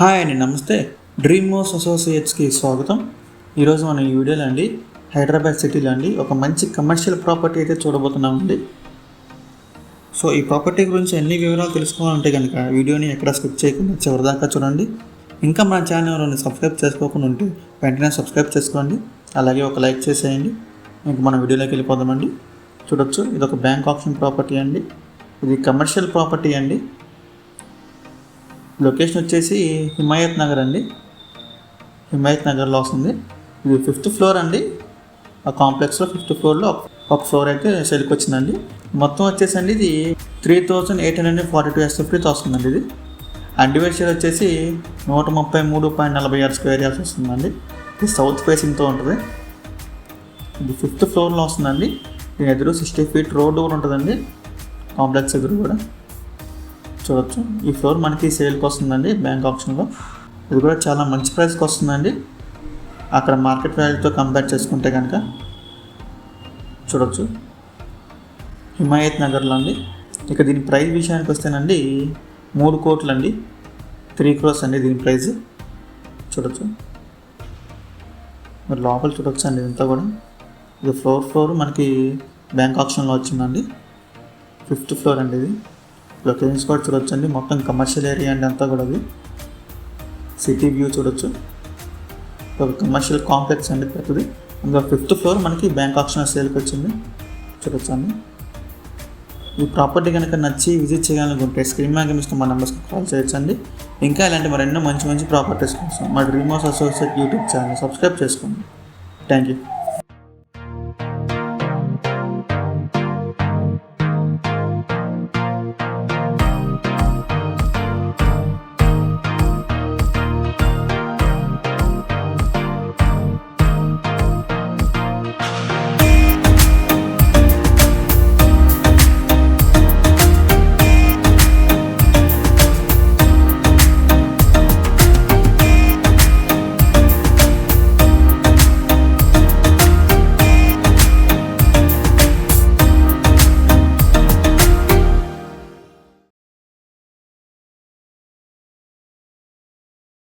Hi అండి నమస్తే. Dream మోస్ అసోసియేట్స్కి స్వాగతం. ఈరోజు మనం ఈ వీడియోలో అండి హైదరాబాద్ సిటీలో అండి ఒక మంచి కమర్షియల్ ప్రాపర్టీ అయితే చూడబోతున్నామండి. సో ఈ ప్రాపర్టీ గురించి అన్ని వివరాలు తెలుసుకోవాలంటే కనుక వీడియోని ఎక్కడ స్కిప్ చేయకుండా చివరిదాకా చూడండి. ఇంకా మన ఛానల్ని సబ్స్క్రైబ్ చేసుకోకుండా ఉంటే వెంటనే సబ్స్క్రైబ్ చేసుకోండి. అలాగే ఒక లైక్ చేసేయండి. ఇంక మన వీడియోలోకి వెళ్ళిపోదామండి. చూడొచ్చు ఇది ఒక బ్యాంక్ ఆప్షన్ ప్రాపర్టీ అండి. ఇది కమర్షియల్ ప్రాపర్టీ అండి. లొకేషన్ వచ్చేసి హిమాయత్ నగర్ అండి. హిమాయత్ నగర్లో వస్తుంది. ఇది ఫిఫ్త్ ఫ్లోర్ అండి. ఆ కాంప్లెక్స్లో ఫిఫ్త్ ఫ్లోర్లో ఒక ఫ్లోర్ అయితే సెల్కి వచ్చిందండి. మొత్తం వచ్చేసండి ఇది three thousand eight hundred forty two ఎస్ఎఫ్టీతో వస్తుందండి ఇది. అండివేషియల్ వచ్చేసి నూట ముప్పై మూడు పాయింట్ నలభై ఆరు స్క్వేర్ యార్డ్స్ వస్తుందండి. ఇది సౌత్ ఫేసింగ్తో ఉంటుంది. ఇది ఫిఫ్త్ ఫ్లోర్లో వస్తుందండి. దీని ఎదురు సిక్స్టీ ఫీట్ రోడ్డు కూడా ఉంటుందండి. కాంప్లెక్స్ ఎదురు కూడా. చూడొచ్చు. ఈ ఫ్లోర్ మనకి సేల్కి వస్తుందండి బ్యాంక్ ఆప్షన్లో. ఇది కూడా చాలా మంచి ప్రైస్కి వస్తుందండి అక్కడ మార్కెట్ వాల్యూతో కంపేర్ చేసుకుంటే కనుక చూడొచ్చు. హిమాయత్ నగర్లో అండి. ఇక దీని ప్రైస్ విషయానికి వస్తేనండి మూడు కోట్లు అండి త్రీ క్రోర్స్ అండి దీని ప్రైస్. చూడొచ్చు. మరి లోపల చూడొచ్చు అండి ఇదంతా కూడా. ఇది ఫ్లోర్ ఫ్లోర్ మనకి బ్యాంక్ ఆప్షన్లో వచ్చిందండి. ఫిఫ్త్ ఫ్లోర్ అండి ఇది. లొకేషన్స్ కూడా చూడొచ్చు అండి మొత్తం కమర్షియల్ ఏరియా అండి అంతా కూడా అది. సిటీ వ్యూ చూడొచ్చు. ఒక కమర్షియల్ కాంప్లెక్స్ అండి పెద్దది. అందులో ఫిఫ్త్ ఫ్లోర్ మనకి బ్యాంక్ ఆప్షన్ సేల్కి వచ్చింది. చూడొచ్చు అండి ఈ ప్రాపర్టీ కనుక నచ్చి విజిట్ చేయాలనుకుంటే స్క్రీన్ మ్యాగ్ ఇస్తే మా నెంబర్స్కి కాల్ చేయొచ్చండి. ఇంకా ఇలాంటి మరెన్నో మంచి మంచి ప్రాపర్టీస్ కోసం మా dream house associate YouTube channel subscribe చేసుకోండి. Thank you